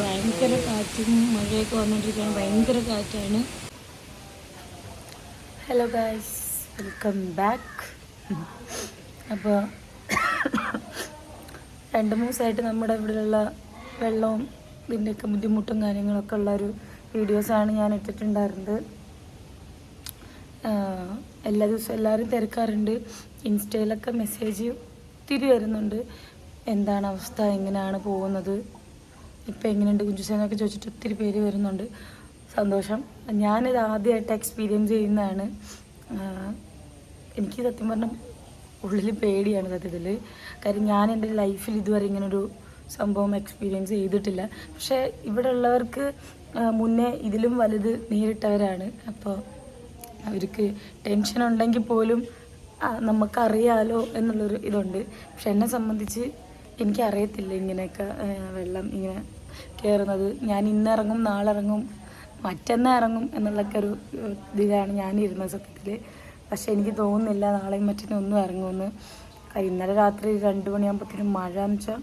ഭയങ്കര കാറ്റും മഴയൊക്കെ വന്നുകൊണ്ടിരിക്കുകയാണ് ഭയങ്കര കാറ്റാണ്. ഹലോ ഗായ്സ് വെൽക്കം ബാക്ക് അപ്പോൾ രണ്ട് മൂന്ന് ദിവസമായിട്ട് നമ്മുടെ ഇവിടെയുള്ള വെള്ളവും ഇതിന്റെയൊക്കെ ബുദ്ധിമുട്ടും കാര്യങ്ങളൊക്കെ ഉള്ള ഒരു വീഡിയോസാണ് ഞാൻ ഇട്ടിട്ടുണ്ടായിരുന്നത്. എല്ലാ ദിവസവും എല്ലാവരും തിരക്കാറുണ്ട്. ഇൻസ്റ്റയിലൊക്കെ മെസ്സേജ് ഒത്തിരി വരുന്നുണ്ട്. എന്താണ് അവസ്ഥ? എങ്ങനെയാണ് പോകുന്നത്? ഇപ്പം എങ്ങനെയുണ്ട് കുഞ്ചുസേനൊക്കെ ചോദിച്ചിട്ട് ഒത്തിരി പേര് വരുന്നുണ്ട്. സന്തോഷം. ഞാനിത് ആദ്യമായിട്ട് എക്സ്പീരിയൻസ് ചെയ്യുന്നതാണ്. എനിക്ക് സത്യം പറഞ്ഞാൽ ഉള്ളിൽ പേടിയാണ് സത്യത്തിൽ കാര്യം ഞാൻ എന്റെ ലൈഫിൽ ഇതുവരെ ഇങ്ങനൊരു സംഭവം എക്സ്പീരിയൻസ് ചെയ്തിട്ടില്ല. പക്ഷേ ഇവിടെ ഉള്ളവർക്ക് മുന്നേ ഇതിലും വലുത് നേരിട്ടവരാണ്. അപ്പോൾ അവർക്ക് ടെൻഷൻ ഉണ്ടെങ്കിൽ പോലും നമുക്കറിയാലോ എന്നുള്ളൊരു ഇതുണ്ട്. പക്ഷെ എന്നെ സംബന്ധിച്ച് എനിക്കറിയത്തില്ല ഇങ്ങനെയൊക്കെ വെള്ളം ഇങ്ങനെ കയറുന്നത് ഞാൻ ഇന്നിറങ്ങും നാളെ ഇറങ്ങും മറ്റന്നാ ഇറങ്ങും എന്നുള്ളൊക്കെ ഒരു ഇതിലാണ് ഇരുന്ന സത്യത്തിൽ പക്ഷെ എനിക്ക് തോന്നുന്നില്ല നാളെയും മറ്റേ ഒന്നും ഇറങ്ങുമെന്ന്. ഇന്നലെ രാത്രി രണ്ട് മണിയാകുമ്പോഴത്തേനും മഴ എന്ന് വെച്ചാൽ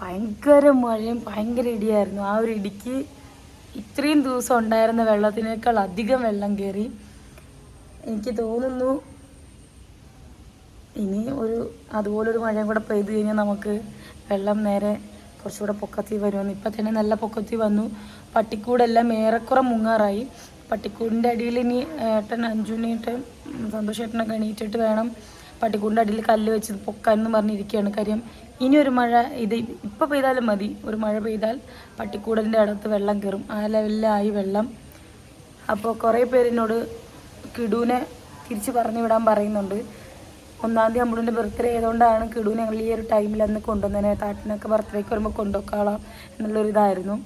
ഭയങ്കര മഴയും ഭയങ്കര ഇടിയായിരുന്നു. ആ ഒരു ഇടിക്ക് ഇത്രയും ദിവസം ഉണ്ടായിരുന്ന വെള്ളത്തിനേക്കാൾ അധികം വെള്ളം കയറി എനിക്ക് തോന്നുന്നു ഇനി ഒരു അതുപോലൊരു മഴയും കൂടെ പെയ്തു കഴിഞ്ഞാൽ നമുക്ക് വെള്ളം നേരെ കുറച്ചുകൂടെ പൊക്കത്തി വരുമെന്ന്. ഇപ്പം തന്നെ നല്ല പൊക്കത്തി വന്നു. പട്ടിക്കൂടെല്ലാം ഏറെക്കുറെ മുങ്ങാറായി. പട്ടിക്കൂടിന്റെ അടിയിൽ ഇനി ഏട്ടൻ അഞ്ചുണ്ണിയിട്ട് സന്തോഷേട്ടനൊക്കെ എണീറ്റിട്ട് വേണം പട്ടിക്കൂടിന്റെ അടിയിൽ കല്ല് വെച്ച് പൊക്കാൻ എന്ന് പറഞ്ഞിരിക്കുകയാണ്. കാര്യം ഇനി ഒരു മഴ ഇത് ഇപ്പോൾ പെയ്താലും മതി. ഒരു മഴ പെയ്താൽ പട്ടിക്കൂടലിന്റെ അടുത്ത് വെള്ളം കയറും. ആ ലെവലിലായി വെള്ളം. അപ്പോൾ കുറേ പേരിനോട് കിടുവിനെ തിരിച്ച് പറഞ്ഞു വിടാൻ പറയുന്നുണ്ട്. ഒന്നാം തീയതി അമ്മുടിന്റെ ബർത്ത്ഡേ ആയതുകൊണ്ടാണ് കിടു ഞങ്ങൾ ഈ ഒരു ടൈമിൽ അന്ന് കൊണ്ടുവന്നതിനെ താട്ടിനൊക്കെ ബർത്ത്ഡേക്ക് വരുമ്പോൾ കൊണ്ടുപോക്കാളാം എന്നുള്ളൊരിതായിരുന്നു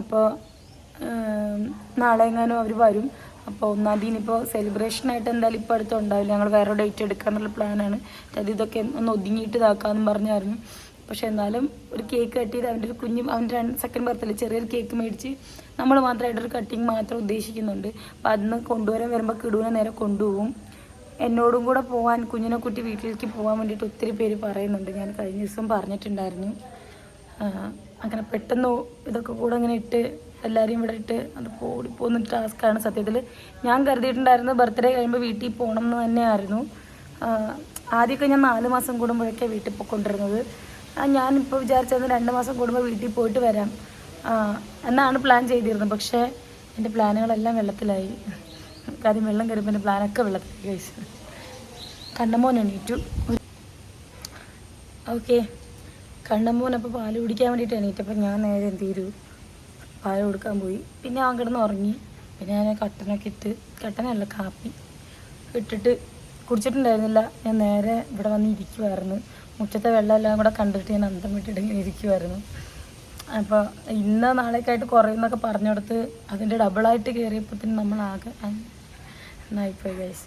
അപ്പോൾ നാളെ എങ്ങാനും അവർ വരും. അപ്പോൾ ഒന്നാം തീയതി ഇപ്പോൾ സെലിബ്രേഷനായിട്ട് എന്തായാലും ഇപ്പോൾ അടുത്ത് ഉണ്ടാവില്ല. ഞങ്ങൾ വേറെ ഡേറ്റ് എടുക്കാനുള്ള പ്ലാനാണ് അത് ഇതൊക്കെ ഒന്ന് ഒതുങ്ങിയിട്ട് ഇതാക്കാമെന്ന് പറഞ്ഞായിരുന്നു. പക്ഷെ എന്നാലും ഒരു കേക്ക് കട്ട് ചെയ്ത് അവന്റെ ഒരു കുഞ്ഞ് അവന്റെ രണ്ട് സെക്കൻഡ് ബർത്ത്ഡേ ചെറിയൊരു കേക്ക് മേടിച്ച് നമ്മൾ മാത്രമായിട്ടൊരു കട്ടിങ് മാത്രം ഉദ്ദേശിക്കുന്നുണ്ട്. അപ്പോൾ അതിന് കൊണ്ടുവരാൻ വരുമ്പോൾ കിടുവിനെ നേരെ കൊണ്ടുപോകും. എന്നോടും കൂടെ പോകാൻ കുഞ്ഞിനെ കുട്ടി വീട്ടിലേക്ക് പോകാൻ വേണ്ടിയിട്ട് ഒത്തിരി പേര് പറയുന്നുണ്ട്. ഞാൻ കഴിഞ്ഞ ദിവസം പറഞ്ഞിട്ടുണ്ടായിരുന്നു. അങ്ങനെ പെട്ടെന്ന് ഇതൊക്കെ കൂടെ അങ്ങനെ ഇട്ട് എല്ലാവരെയും ഇവിടെ ഇട്ട് അത് ഓടിപ്പോകുന്ന ടാസ്ക്കാണ് സത്യത്തിൽ. ഞാൻ കരുതിയിട്ടുണ്ടായിരുന്നത് ബർത്ത്ഡേ കഴിയുമ്പോൾ വീട്ടിൽ പോകണം എന്ന് തന്നെയായിരുന്നു. ആദ്യമൊക്കെ ഞാൻ നാല് മാസം കൂടുമ്പോഴൊക്കെ വീട്ടിൽ പോയിക്കൊണ്ടിരുന്നത്. ഞാനിപ്പോൾ വിചാരിച്ചത് രണ്ട് മാസം കൂടുമ്പോൾ വീട്ടിൽ പോയിട്ട് വരാം. എന്നാണ് പ്ലാൻ ചെയ്തിരുന്നത്. പക്ഷേ എന്റെ പ്ലാനുകളെല്ലാം വെള്ളത്തിലായി. കാര്യം വെള്ളം കയറിയപ്പോൾ എന്റെ പ്ലാനൊക്കെ വെള്ളത്തിൽ കഴിച്ചു. കണ്ണമോൻ എണീറ്റു. ഓക്കെ. കണ്ണമോൻ അപ്പോൾ പാൽ കുടിക്കാൻ വേണ്ടിയിട്ട് എണീറ്റപ്പോൾ ഞാൻ നേരെ എന്ത് ചെയ്തു? പാൽ കൊടുക്കാൻ പോയി. പിന്നെ അവൻ കിടന്ന് ഉറങ്ങി. പിന്നെ ഞാൻ കട്ടനൊക്കെ ഇട്ട് കട്ടനല്ല കാപ്പി ഇട്ടിട്ട് കുടിച്ചിട്ടുണ്ടായിരുന്നില്ല. ഞാൻ നേരെ ഇവിടെ വന്ന് ഇരിക്കുമായിരുന്നു മുറ്റത്തെ വെള്ളമെല്ലാം കൂടെ കണ്ടിട്ട് ഞാൻ അന്തം വിട്ടിട്ട് ഇങ്ങനെ ഇരിക്കുമായിരുന്നു അപ്പോൾ ഇന്ന് നാളേക്കായിട്ട് കുറയുന്നൊക്കെ പറഞ്ഞെടുത്ത് അതിന്റെ ഡബിളായിട്ട് കയറിയപ്പോഴത്തേനും നമ്മളാകെ എന്നായിപ്പോയി ഗൈസ്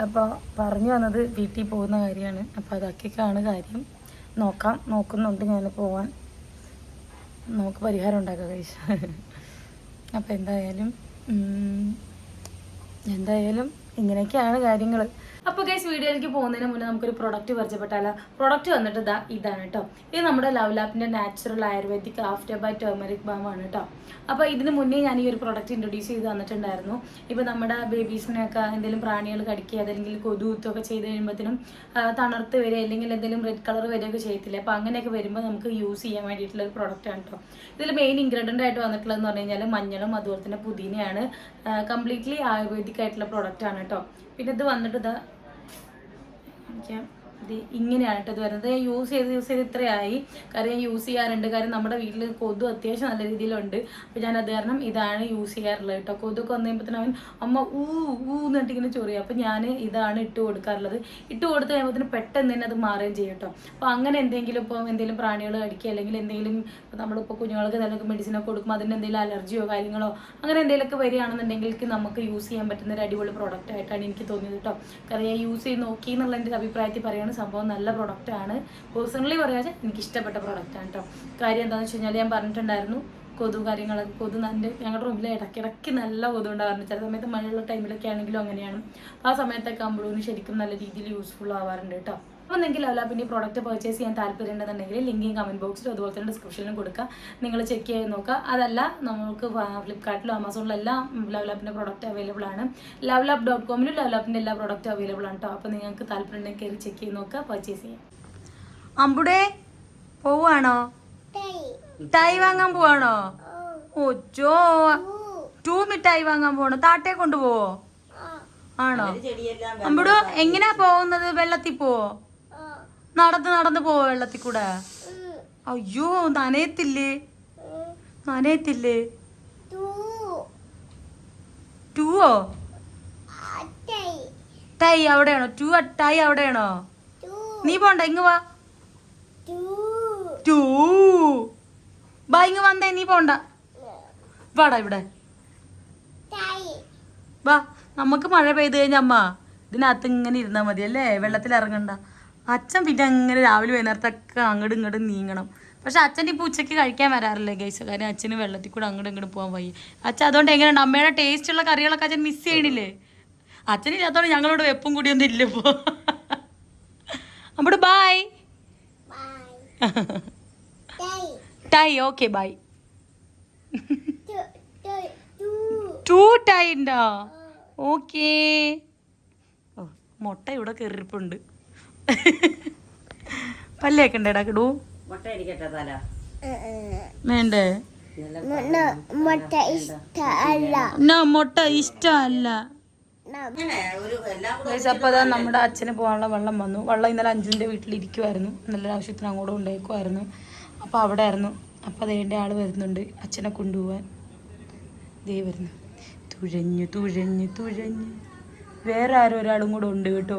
അപ്പോൾ പറഞ്ഞു വന്നത് വീട്ടിൽ പോകുന്ന കാര്യമാണ്. അപ്പോൾ അതൊക്കെയാണ് കാര്യം. നോക്കാം. നോക്കുന്നുണ്ട് ഞാൻ പോവാൻ. നമുക്ക് പരിഹാരം ഉണ്ടാക്കാം ഗൈസ് അപ്പോൾ എന്തായാലും എന്തായാലും ഇങ്ങനെയൊക്കെയാണ് കാര്യങ്ങൾ അപ്പോൾ ഗൈസ് വീഡിയോയിലേക്ക് പോകുന്നതിന് മുന്നേ നമുക്കൊരു പ്രൊഡക്റ്റ് പരിചയപ്പെട്ടാലോ? പ്രൊഡക്റ്റ് വന്നിട്ട് ഇതാ ഇതാണ് കേട്ടോ ഇത് നമ്മുടെ love ലാപ്പിന്റെ natural Ayurvedic after by turmeric balm ആണ് കേട്ടോ അപ്പോൾ ഇതിന് മുന്നേ ഞാൻ ഈ ഒരു പ്രൊഡക്റ്റ് ഇൻട്രൊഡ്യൂസ് ചെയ്ത് തന്നിട്ടുണ്ടായിരുന്നു. ഇപ്പോൾ നമ്മുടെ ബേബീസിനെയൊക്കെ എന്തെങ്കിലും പ്രാണികൾ കടിക്കുക അതല്ലെങ്കിൽ കൊതു കുത്തൊക്കെ ചെയ്ത് കഴിയുമ്പോഴത്തേനും തണർത്ത് വരിക അല്ലെങ്കിൽ എന്തെങ്കിലും റെഡ് കളർ വരികയൊക്കെ ചെയ്യത്തില്ല? അപ്പോൾ അങ്ങനെയൊക്കെ വരുമ്പോൾ നമുക്ക് യൂസ് ചെയ്യാൻ വേണ്ടിയിട്ടുള്ള ഒരു പ്രൊഡക്റ്റ് ആണ് കേട്ടോ ഇതിൽ മെയിൻ ഇൻഗ്രീഡിയന്റ് ആയിട്ട് വന്നിട്ടുള്ളതെന്ന് പറഞ്ഞു കഴിഞ്ഞാൽ മഞ്ഞളും അതുപോലെ തന്നെ പുതിനയാണ്. കംപ്ലീറ്റ്ലി ആയുർവേദിക് ആയിട്ടുള്ള പ്രൊഡക്റ്റ് ആണ് കേട്ടോ പിന്നെ ഇത് വന്നിട്ട് ഇതാ കാണിക്കാം ഇത് ഇങ്ങനെയാണ് കേട്ടോ വരുന്നത്. യൂസ് ചെയ്ത് യൂസ് ചെയ്ത് ഇത്രയായി. കാര്യം യൂസ് ചെയ്യാറുണ്ട്. കാര്യം നമ്മുടെ വീട്ടിൽ കൊതു അത്യാവശ്യം നല്ല രീതിയിലുണ്ട്. അപ്പോൾ ഞാൻ അത് കാരണം ഇതാണ് യൂസ് ചെയ്യാറുള്ളത് കേട്ടോ. കൊതുക്ക് വന്നു കഴിയുമ്പോഴത്തേനും അവൻ അമ്മ ഊ ഊ എന്നിട്ട് ഇങ്ങനെ ചൊറിയും. അപ്പോൾ ഞാൻ ഇതാണ് ഇട്ട് കൊടുക്കാറുള്ളത്. ഇട്ട് കൊടുത്ത് കഴിയുമ്പോഴത്തേനും പെട്ടെന്ന് തന്നെ അത് മാറുകയും ചെയ്യും കേട്ടോ. അപ്പോൾ അങ്ങനെ എന്തെങ്കിലും ഇപ്പോൾ എന്തെങ്കിലും പ്രാണികൾ കടിക്കുക അല്ലെങ്കിൽ എന്തെങ്കിലും നമ്മളിപ്പോൾ കുഞ്ഞുങ്ങൾക്ക് എന്തെങ്കിലും മെഡിസിനൊക്കെ കൊടുക്കുമ്പോൾ അതിന് എന്തെങ്കിലും അലർജിയോ കാര്യങ്ങളോ അങ്ങനെ എന്തെങ്കിലുമൊക്കെ വരികയാണെന്നുണ്ടെങ്കിൽ നമുക്ക് യൂസ് ചെയ്യാൻ പറ്റുന്ന ഒരു അടിപൊളി പ്രോഡക്റ്റ് ആയിട്ടാണ് എനിക്ക് തോന്നിയത് കേട്ടോ. കാരണം ഞാൻ യൂസ് ചെയ്ത് നോക്കി എന്നുള്ള എന്റെ അഭിപ്രായത്തിൽ പറയുകയാണ് സംഭവം നല്ല പ്രോഡക്റ്റ് ആണ്. പേഴ്സണലി പറയാതെ എനിക്ക് ഇഷ്ടപ്പെട്ട പ്രോഡക്റ്റ് ആണ് കേട്ടോ കാര്യം എന്താണെന്ന് വെച്ച് കഴിഞ്ഞാൽ ഞാൻ പറഞ്ഞിട്ടുണ്ടായിരുന്നു കൊതു കാര്യങ്ങളൊക്കെ കൊതു നല്ല ഞങ്ങളുടെ റൂമിൽ ഇടയ്ക്കിടയ്ക്ക് നല്ല കൊതു ഉണ്ടാകാറുണ്ട് ചില സമയത്ത് മഴയുള്ള ടൈമിലൊക്കെ ആണെങ്കിലും അങ്ങനെയാണ്. ആ സമയത്തൊക്കെ അമ്പളൂന് ശരിക്കും നല്ല രീതിയിൽ യൂസ്ഫുൾ ആവാറുണ്ട് കേട്ടോ അപ്പോൾ നിങ്ങൾക്ക് ഈ പ്രോഡക്റ്റ് പർച്ചേസ് ചെയ്യാൻ താല്പര്യം ഉണ്ടെന്നുണ്ടെങ്കിൽ ലിങ്ക് കമന്റ് ബോക്സിലും അതുപോലെ തന്നെ ഡിസ്ക്രിപ്ഷനിലും കൊടുക്കുക. നിങ്ങൾ ചെക്ക് ചെയ്ത് നോക്കുക. അതല്ല നമുക്ക് ഫ്ലിപ്കാർട്ടിലും ആമസോണിലും എല്ലാം ലെവലാപ്പിന്റെ പ്രോഡക്റ്റ് അവൈലബിൾ ആണ്. ലെവലാപ്പ് ഡോട്ട് കോമിലും ലെവലാപ്പിന്റെ എല്ലാ പ്രോഡക്റ്റും അവൈലബിൾ ആണ് കേട്ടോ അപ്പോൾ നിങ്ങൾക്ക് താല്പര്യം ഉണ്ടെങ്കിൽ കയറി ചെക്ക് ചെയ്ത് നോക്കുക പർച്ചേസ് ചെയ്യാം. അമ്പുടെ പോവാണോ മിഠായി. വാങ്ങാൻ പോവാണോ? ഓച്ചോ ടൂ മിഠായി വാങ്ങാൻ പോണോ താട്ടെ കൊണ്ടുപോവോ? ആണോ? അമ്പുടോ അമ്പുടു എങ്ങനെയാ പോകുന്നത്? വെള്ളത്തിൽ പോവോ? നടന്ന് നടന്ന് പോവോ വെള്ളത്തിൽ കൂടെ? അയ്യോ നനയത്തില്ലേ നനയത്തില്ലേ ടൂവോ? ടൈ അവിടെയാണോ? ടൂ ടൈ അവിടെയാണോ? നീ പോണ്ട ഇങ്ങ് വാ. ടൂ. ബാ വന്നേ നീ പോണ്ട. വാടാ ഇവിടെ. വാ നമുക്ക് മഴ പെയ്ത് കഴിഞ്ഞ അമ്മ ഇതിനകത്ത് ഇങ്ങനെ ഇരുന്നാ മതി അല്ലേ? വെള്ളത്തിൽ ഇറങ്ങണ്ട. അച്ഛൻ പിന്നെ അങ്ങനെ രാവിലെ വൈകുന്നേരത്തൊക്കെ അങ്ങോട്ടും ഇങ്ങോട്ടും നീങ്ങണം. പക്ഷെ അച്ഛൻ ഇപ്പോൾ ഉച്ചയ്ക്ക് കഴിക്കാൻ വരാറില്ല ഗൈസ് കാരണം അച്ഛന് വെള്ളത്തിൽ കൂടെ അങ്ങോട്ടും ഇങ്ങോട്ടും പോകാൻ വയ്യ. അച്ഛൻ അതുകൊണ്ട് എങ്ങനെയുണ്ട്? അമ്മയുടെ ടേസ്റ്റ് ഉള്ള കറികളൊക്കെ അച്ഛൻ മിസ് ചെയ്യണില്ലേ? അച്ഛനില്ലാത്തോണ്ട് ഞങ്ങളോട് വെപ്പും കൂടിയൊന്നും ഇല്ല ഇപ്പോൾ അവിടെ ബായ് ടൈ ഓക്കെ ബൈ ടൂ ടൈ ഉണ്ടോ? ഓക്കേ ഓ മുട്ട ഇവിടെ കയറിപ്പുണ്ട് പല്ലിയൊക്കെ ഉണ്ടേടാ കിടൂ വേണ്ടേ? മുട്ട ഇഷ്ടമല്ല. അങ്ങനെ എല്ലാം കൂടെ അപ്പോൾ അതാ നമ്മുടെ അച്ഛന് പോകാനുള്ള വെള്ളം വന്നു. വെള്ളം ഇന്നലെ അഞ്ജുവിന്റെ വീട്ടിലിരിക്കുമായിരുന്നു നല്ലൊരു ആവശ്യത്തിന് അങ്ങോട്ട് കൊണ്ടേക്കുമായിരുന്നു അപ്പോൾ അവിടെ ആയിരുന്നു അപ്പോൾ അതേന്റെ ആൾ വരുന്നുണ്ട്. അച്ഛനെ കൊണ്ടുപോകാൻ ദേ വരുന്നു. തുഴഞ്ഞു തുഴഞ്ഞു തുഴഞ്ഞു. വേറെ ആരും ഒരാളും കൂടെ ഉണ്ട് കേട്ടോ.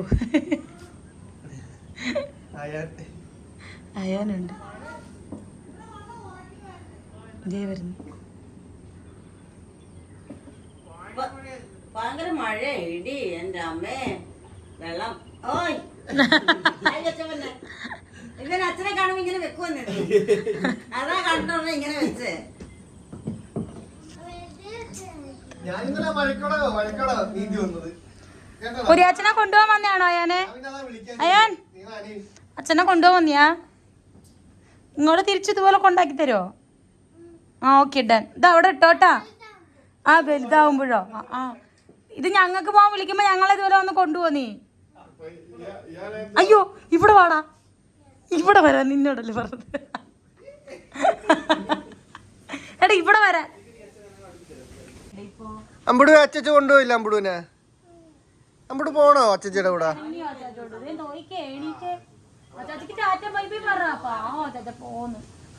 അയാനുണ്ട് ദേ വരുന്നു. ഭയങ്കര മഴ ഇടി എന്റെ അമ്മേ. വെള്ളം. ഓയ്. ഇങ്ങനെ. ഇവൻ അച്ഛനെ കാണുമ്പോ ഇങ്ങനെ വെക്കുവന്നെ. അതാ കണ്ടോ ഇങ്ങനെ വെച്ച്. ഞാൻ ഇന്നലെ മഴക്കടോ മഴക്കടോ നീന്തി വന്നത്. ഒരു കൊണ്ടുപോകാൻ വന്നയാണോ അയാനെ? അയാൻ? അച്ഛനെ കൊണ്ടുപോകാൻ വന്നിയാ ഇങ്ങോട്ട് തിരിച്ചു ഇതുപോലെ കൊണ്ടാക്കി തരുമോ ആ ഓക്കെ ഡൻ ഇത് അവിടെ ഇട്ടോട്ടാ. ആ വലുതാവുമ്പോഴോ? ആ ഇത് ഞങ്ങൾക്ക് പോകാൻ വിളിക്കുമ്പോ ഞങ്ങളെ ഇതുപോലെ ഒന്ന് കൊണ്ടുപോന്നി അയ്യോ ഇവിടെ വാടാ. ഇവിടെ വരാൻ നിന്നോടല്ലേ പറഞ്ഞത്. എടാ ഇവിടെ വരാൻ അമ്പുടു അച്ചച്ച കൊണ്ടുപോയില്ല അമ്പുടുവിനെ. അമ്പുടു പോണോ അച്ചച്ചയുടെ കൂടെ?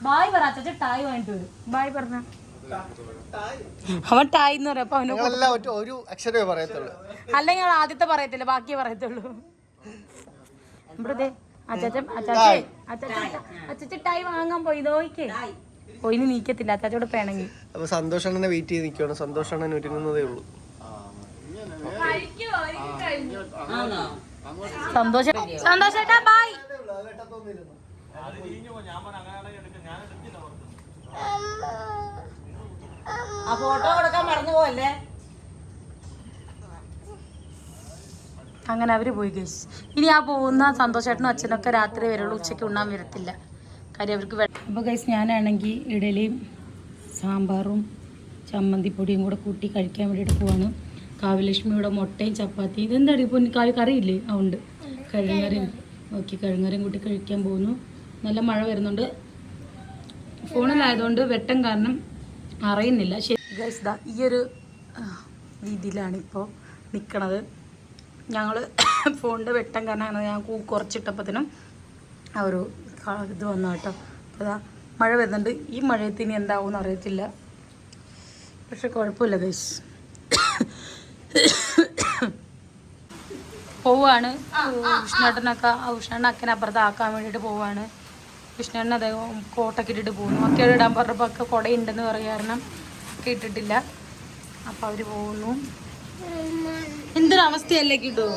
ബായ് പറ അച്ചാച്ച ടായ് വാങ്ങിട്ട് വരും ബായ് പറഞ്ഞ. അവൻ ടായ് എന്ന് പറയാം അപ്പൊ അവന് ഒരു അക്ഷരമേ പറയത്തുള്ളൂ. അല്ലെങ്കിൽ അവൾ ആദ്യത്തെ പറയത്തില്ല ബാക്കിയേ പറയത്തുള്ളൂ. ഇവിടെ അച്ചാച്ചൻ അച്ചാച്ചേ അച്ചാച്ചൻ അച്ചാച്ചൻ ടായ്. വാങ്ങാൻ പോയി നോക്കേ പോയിന് നീക്കത്തില്ല അച്ചാച്ചോട് പേണങ്ങി. അപ്പൊ സന്തോഷണ്ണനെ വെയിറ്റ് ചെയ്ത് നിൽക്കുകയാണ് സന്തോഷണ്ണൻ ഒരുങ്ങുന്നതേ ഉള്ളൂ. സന്തോഷം. സന്തോഷേട്ടാ ബായ് ആ ഫോട്ടോ കൊടുക്കാൻ മറന്നു പോവല്ലേ? അങ്ങനെ അവർ പോയി ഗൈസ് ഇനി ആ പോകുന്ന സന്തോഷേട്ടനും അച്ഛനൊക്കെ രാത്രി വരുള്ളൂ ഉച്ചയ്ക്ക് ഉണ്ണാൻ വരത്തില്ല. കാര്യം അവർക്ക് അപ്പോൾ ഗൈസ് ഞാനാണെങ്കിൽ ഇഡലിയും സാമ്പാറും ചമ്മന്തിപ്പൊടിയും കൂടെ കൂട്ടി കഴിക്കാൻ വേണ്ടിയിട്ട് പോവാണ്. കാവ്യലക്ഷ്മിയുടെ മുട്ടയും ചപ്പാത്തി ഇതെന്താടി കാവ്യ കറിയില്ലേ? ആ ഉണ്ട്. കഴുങ്ങറിയും ഓക്കെ കഴുങ്ങറിയും കൂട്ടി കഴിക്കാൻ പോകുന്നു. നല്ല മഴ വരുന്നുണ്ട്. ഫോണിലായതുകൊണ്ട് വെട്ടം കാരണം അറിയുന്നില്ല. ശരി. ദാ ഈ ഒരു രീതിയിലാണ് ഇപ്പോൾ നിൽക്കണത് ഞങ്ങൾ ഫോണിന്റെ വെട്ടം കാരണം ഞാൻ കുറച്ചിട്ടപ്പത്തിനും ആ ഒരു ഇത് വന്നു കേട്ടോ. അപ്പോൾ അതാ മഴ വരുന്നുണ്ട്. ഈ മഴയത്തിന് എന്താവും അറിയത്തില്ല. പക്ഷെ കുഴപ്പമില്ല ഗൈസ്. പോവാണ്. വിഷ്ണുട്ടനൊക്കെ അക്കനെ അപ്പുറത്ത് ആക്കാൻ വേണ്ടിയിട്ട് പോവാണ്. വിഷ്ണുണ്ണ അദ്ദേഹം കോട്ടൊക്കെ ഇട്ടിട്ട് പോകുന്നു. ഒക്കെ ഇടാൻ പറഞ്ഞപ്പോൾ ഒക്കെ കുടയുണ്ടെന്ന് പറയുക കാരണം ഒക്കെ ഇട്ടിട്ടില്ല. അപ്പം അവർ പോകുന്നു. എന്തൊരവസ്ഥയല്ലേ കിട്ടൂ?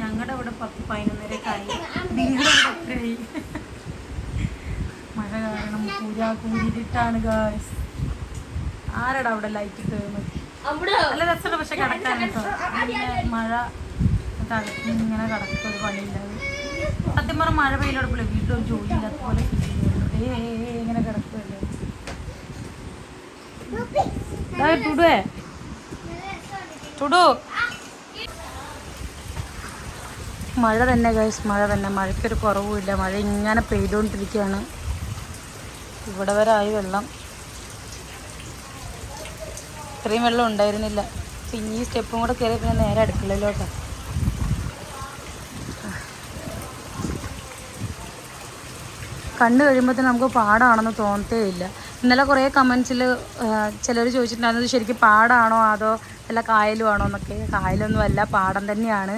ഞങ്ങളുടെ ഇവിടെ പത്ത് പതിനൊന്നരക്കായി നിങ്ങളുടെ ഇവിടെ എത്രയായി? മഴ കാരണം പൂരാ കൂടിയിട്ടാണ് ഗായ്സ് ആരടാ അവിടെ ലൈറ്റ് കയറുന്നത് നല്ല രസമുണ്ട് പക്ഷെ കിടക്കാൻ കേട്ടോ. മഴ ഇങ്ങനെ കിടക്കും ഒരു പണിയില്ലാതെ സത്യം പറഞ്ഞ മഴ പെയ്യിലെടുപ്പില്ല വീട്ടിലൊരു ജോലി ഇല്ലാത്ത പോലെ ഏ, ഇങ്ങനെ കിടക്കുമല്ലേ ടുടുവേ ടുടു. മഴ തന്നെ ഗൈസ് മഴ തന്നെ. മഴയ്ക്കൊരു കുറവുമില്ല. മഴ ഇങ്ങനെ പെയ്തുകൊണ്ടിരിക്കുകയാണ്. ഇവിടെ വരെ ആയി വെള്ളം. ഇത്രയും വെള്ളം ഉണ്ടായിരുന്നില്ല. പിന്നെ ഈ സ്റ്റെപ്പും കൂടെ കയറി പിന്നെ നേരെ അടുക്കളയിലോട്ടാ. കണ്ണ് കഴിയുമ്പോഴത്തേന് നമുക്ക് പാടാണെന്ന് തോന്നത്തേ ഇല്ല. ഇന്നലെ കുറേ കമൻസിൽ ചിലർ ചോദിച്ചിട്ടുണ്ടായിരുന്നത് ശരിക്കും പാടാണോ അതോ അല്ല കായലുമാണോ എന്നൊക്കെ. കായലൊന്നും അല്ല പാടം തന്നെയാണ്.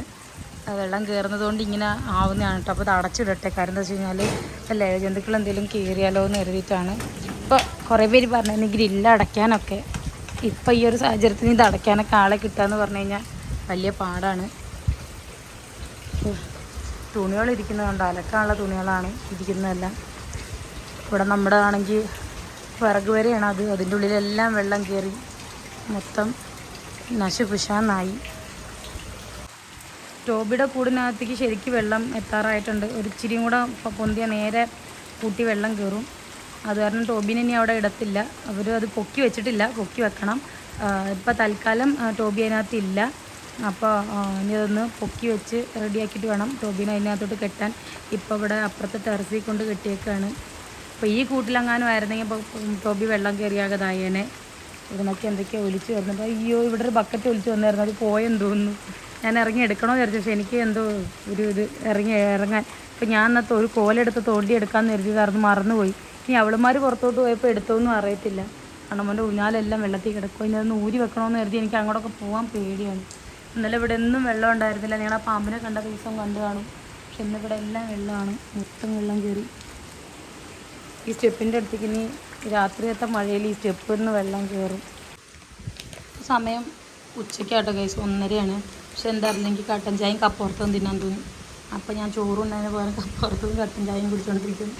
വെള്ളം കയറുന്നതുകൊണ്ട് ഇങ്ങനെ ആവുന്നതാണ് കേട്ടോ. അപ്പോൾ അത് അടച്ചിടട്ടെ. കാരണം എന്താ വെച്ച് കഴിഞ്ഞാൽ അല്ലേ ജന്തുക്കൾ എന്തെങ്കിലും കീറിയാലോ എന്ന് കരുതിയിട്ടാണ്. ഇപ്പോൾ കുറേ പേര് പറഞ്ഞു ഗ്രില്ല് അടയ്ക്കാനൊക്കെ. ഇപ്പം ഈ ഒരു സാഹചര്യത്തിന് ഇത് അടയ്ക്കാനൊക്കെ ആളെ കിട്ടുകയെന്ന് പറഞ്ഞു കഴിഞ്ഞാൽ വലിയ പാടാണ്. തുണികൾ ഇരിക്കുന്നതുകൊണ്ട് അലക്കാനുള്ള തുണികളാണ് ഇരിക്കുന്നതെല്ലാം. ഇവിടെ നമ്മുടെ ആണെങ്കിൽ വിറക് വരെയാണ് അത്. അതിന്റെ ഉള്ളിലെല്ലാം വെള്ളം കയറി മൊത്തം നശുപുഷാന്നായി ടോബിയുടെ കൂടിനകത്തേക്ക് ശരിക്കും വെള്ളം എത്താറായിട്ടുണ്ട്. ഒരു ഇച്ചിരിയും കൂടെ പൊന്തിയ നേരെ കൂട്ടി വെള്ളം കയറും. അത് കാരണം ടോബിനെ ഇനി അവിടെ ഇടത്തില്ല. അവർ അത് പൊക്കി വെച്ചിട്ടില്ല. പൊക്കി വെക്കണം. ഇപ്പോൾ തൽക്കാലം ടോബി അതിനകത്ത് ഇല്ല. അപ്പോൾ ഇനി അതൊന്ന് പൊക്കി വെച്ച് റെഡിയാക്കിയിട്ട് വേണം ടോബിനെ അതിനകത്തോട്ട് കെട്ടാൻ. ഇപ്പോൾ ഇവിടെ അപ്പുറത്തെ ടെറസിൽ കൊണ്ട് കെട്ടിയേക്കാണ്. അപ്പോൾ ഈ കൂട്ടിലെങ്ങാനും ആയിരുന്നെങ്കിൽ ഇപ്പോൾ ടോബി വെള്ളം കയറിയാകതായേനെ ഇതിനൊക്കെ എന്തൊക്കെയോ ഒലിച്ചു വരുന്നത്. അയ്യോ ഇവിടെ ഒരു ബക്കറ്റ് ഒലിച്ചു വന്നായിരുന്നു. അത് പോയെന്ന് തോന്നുന്നു. ഞാൻ ഇറങ്ങി എടുക്കണോ വിചാരിച്ചു. പക്ഷേ എനിക്ക് എന്തോ ഒരു ഇത് ഇറങ്ങി ഇറങ്ങാൻ. ഇപ്പം ഞാൻ അന്നത്തെ ഒരു കോലെടുത്ത് തോണ്ടി എടുക്കാമെന്ന് കരുതിയതായിരുന്നു. മറന്നുപോയി. ഇനി അവളുമാർ പുറത്തോട്ട് പോയപ്പോൾ എടുത്തോന്നും അറിയത്തില്ല. കാരണം മോന്റെ ഊഞ്ഞാലെല്ലാം വെള്ളത്തിൽ കിടക്കും. ഇനി അതൊന്ന് ഊരി വെക്കണമെന്ന് കരുതി എനിക്ക് അങ്ങോട്ടൊക്കെ പോകാൻ പേടിയാണ്. ഇന്നലെ ഇവിടെ ഒന്നും വെള്ളം ഉണ്ടായിരുന്നില്ല. ഞങ്ങൾ ആ പാമ്പിനെ കണ്ട ദിവസം കണ്ടു കാണും. പക്ഷെ ഇന്ന് ഇവിടെ എല്ലാം വെള്ളമാണ്. മൊത്തം വെള്ളം കയറി ഈ സ്റ്റെപ്പിന്റെ അടുത്തേക്ക് ഇനി രാത്രിയത്തെ മഴയിൽ ഈ സ്റ്റെപ്പിൽ നിന്ന് വെള്ളം കയറും സമയം ഉച്ചയ്ക്കാട്ടോ കൈസ് ഒന്നരയാണ്. പക്ഷെ എന്താ അറിയില്ല. എനിക്ക് കട്ടൻ ചായയും കപ്പുറത്തും തിന്നാൻ തോന്നി. അപ്പം ഞാൻ ചോറുണ്ടായതിന് പകരം കപ്പുറത്തും കട്ടൻ ചായയും കുടിച്ചുകൊണ്ടിരിക്കുന്നു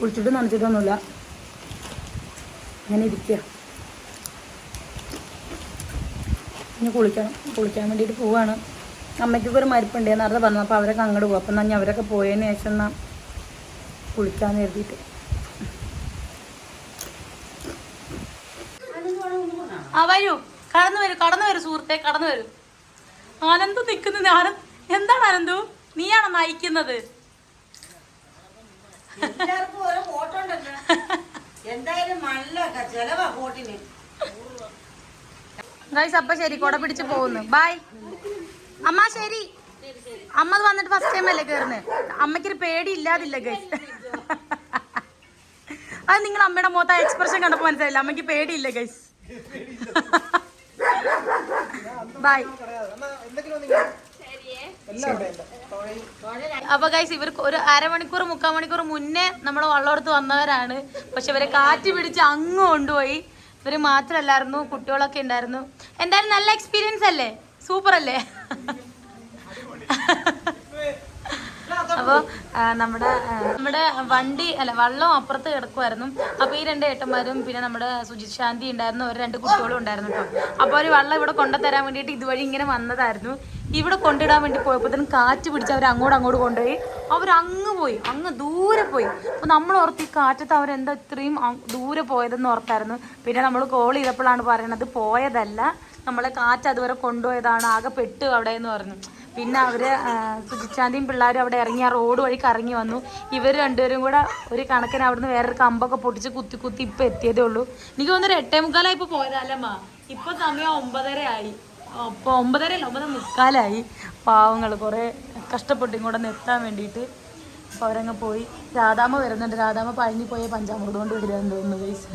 കുളിച്ചിട്ട് നനച്ചിട്ടൊന്നുമില്ല. അങ്ങനെ ഇരിക്കുക ഇനി കുളിക്കണം കുളിക്കാൻ വേണ്ടിയിട്ട് പോവാണ്. അമ്മയ്ക്കൊക്കെ ഒരു മരിപ്പുണ്ട്. നേരത്തെ പറഞ്ഞു. അപ്പോൾ അവരൊക്കെ അങ്ങോട്ട് പോകും. അപ്പം തന്നെ അവരൊക്കെ പോയതിന് ശേഷം എന്നാൽ കുളിക്കാൻ കരുതിയിട്ട്. വരൂ. കടന്നു വരൂ. കടന്നു വരൂ സുഹൃത്തെ. കടന്നു വരൂ. ആനന്ദു നിൽക്കുന്നത് ആനന്ദ്. എന്താണ് ആനന്ദു? നീയാണോ നയിക്കുന്നത്? എല്ലാവർക്കും ഓരോ ഫോട്ടോ ഉണ്ടല്ലോ. എന്തായാലും നല്ല ചെലവാ ഫോട്ടിന് ഗൈസ് അപ്പൊ ശരി കൊട പിടിച്ച് പോകുന്നു. ബായ് അമ്മ ശരി. അമ്മ വന്നിട്ട് ഫസ്റ്റ് ടൈം അല്ലേ കയറുന്നത് അമ്മയ്ക്കൊരു പേടി ഇല്ലാതില്ല ഗൈസ് അത് നിങ്ങൾ അമ്മയുടെ മുഖത്ത് എക്സ്പ്രഷൻ കണ്ടപ്പോൾ മനസ്സിലായില്ല? അമ്മയ്ക്ക് പേടിയില്ല ഗൈസ് ബായ് അപ്പൊ ഗൈസ് ഇവർക്ക് ഒരു അരമണിക്കൂർ മുക്കാൽ മണിക്കൂർ മുന്നേ നമ്മൾ വള്ളോടത്ത് വന്നവരാണ്. പക്ഷെ ഇവരെ കാറ്റ് പിടിച്ച് അങ്ങ് കൊണ്ടുപോയി. ഇവർ മാത്രല്ലായിരുന്നു കുട്ടികളൊക്കെ ഉണ്ടായിരുന്നു. എന്തായാലും നല്ല എക്സ്പീരിയൻസ് അല്ലേ? സൂപ്പർ അല്ലേ? അപ്പോൾ നമ്മുടെ നമ്മുടെ വണ്ടി അല്ല വള്ളം അപ്പുറത്ത് കിടക്കുമായിരുന്നു അപ്പോൾ ഈ രണ്ട് ഏട്ടന്മാരും പിന്നെ നമ്മുടെ സുജിത് ശാന്തി ഉണ്ടായിരുന്നു ഒരു രണ്ട് കുട്ടികളും ഉണ്ടായിരുന്നു കേട്ടോ. അപ്പോൾ ഒരു വള്ളം ഇവിടെ കൊണ്ടുതരാൻ വേണ്ടിയിട്ട് ഇതുവഴി ഇങ്ങനെ വന്നതായിരുന്നു. ഇവിടെ കൊണ്ടിടാൻ വേണ്ടി പോയപ്പോഴത്തേനും കാറ്റ് പിടിച്ച് അവർ അങ്ങോട്ട് അങ്ങോട്ട് കൊണ്ടുപോയി. അവർ അങ്ങ് പോയി അങ്ങ് ദൂരെ പോയി. അപ്പോൾ നമ്മൾ ഓർത്ത് ഈ കാറ്റത്ത് അവരെന്താ ഇത്രയും ദൂരെ പോയതെന്ന് ഓർത്തായിരുന്നു. പിന്നെ നമ്മൾ കോൾ ചെയ്തപ്പോഴാണ് പറയണത് പോയതല്ല. നമ്മളെ കാറ്റ് അതുവരെ കൊണ്ടുപോയതാണ് ആകെ പെട്ടു അവിടെ എന്ന് പറഞ്ഞു. പിന്നെ അവർ ആ, സുജിച്ചാന്തിയും പിള്ളേരും അവിടെ ഇറങ്ങി ആ റോഡ് വഴി കറങ്ങി വന്നു. ഇവർ രണ്ടുപേരും കൂടെ ഒരു കണക്കിന് അവിടുന്ന് വേറൊരു കമ്പൊക്കെ പൊട്ടിച്ച് കുത്തി കുത്തി ഇപ്പൊ എത്തിയതേ ഉള്ളൂ. എനിക്ക് തോന്നുന്നു എട്ടേ മുക്കാലായി ഇപ്പൊ പോരാലമ്മ. ഇപ്പൊ സമയം ഒമ്പതര ആയി അപ്പൊ ഒമ്പതര അല്ല ഒമ്പത് മുക്കാലായി. പാവങ്ങൾ കുറേ കഷ്ടപ്പെട്ടു ഇങ്ങോട്ട് എത്താൻ വേണ്ടിയിട്ട് അപ്പോൾ അവരങ്ങ് പോയി. രാധാമ്മ വരുന്നുണ്ട്. രാധാമ്മ പഴഞ്ഞു പോയ പഞ്ചാമൃതം കൊണ്ട് വരികയെന്ന് തോന്നുന്നു ഗൈസ്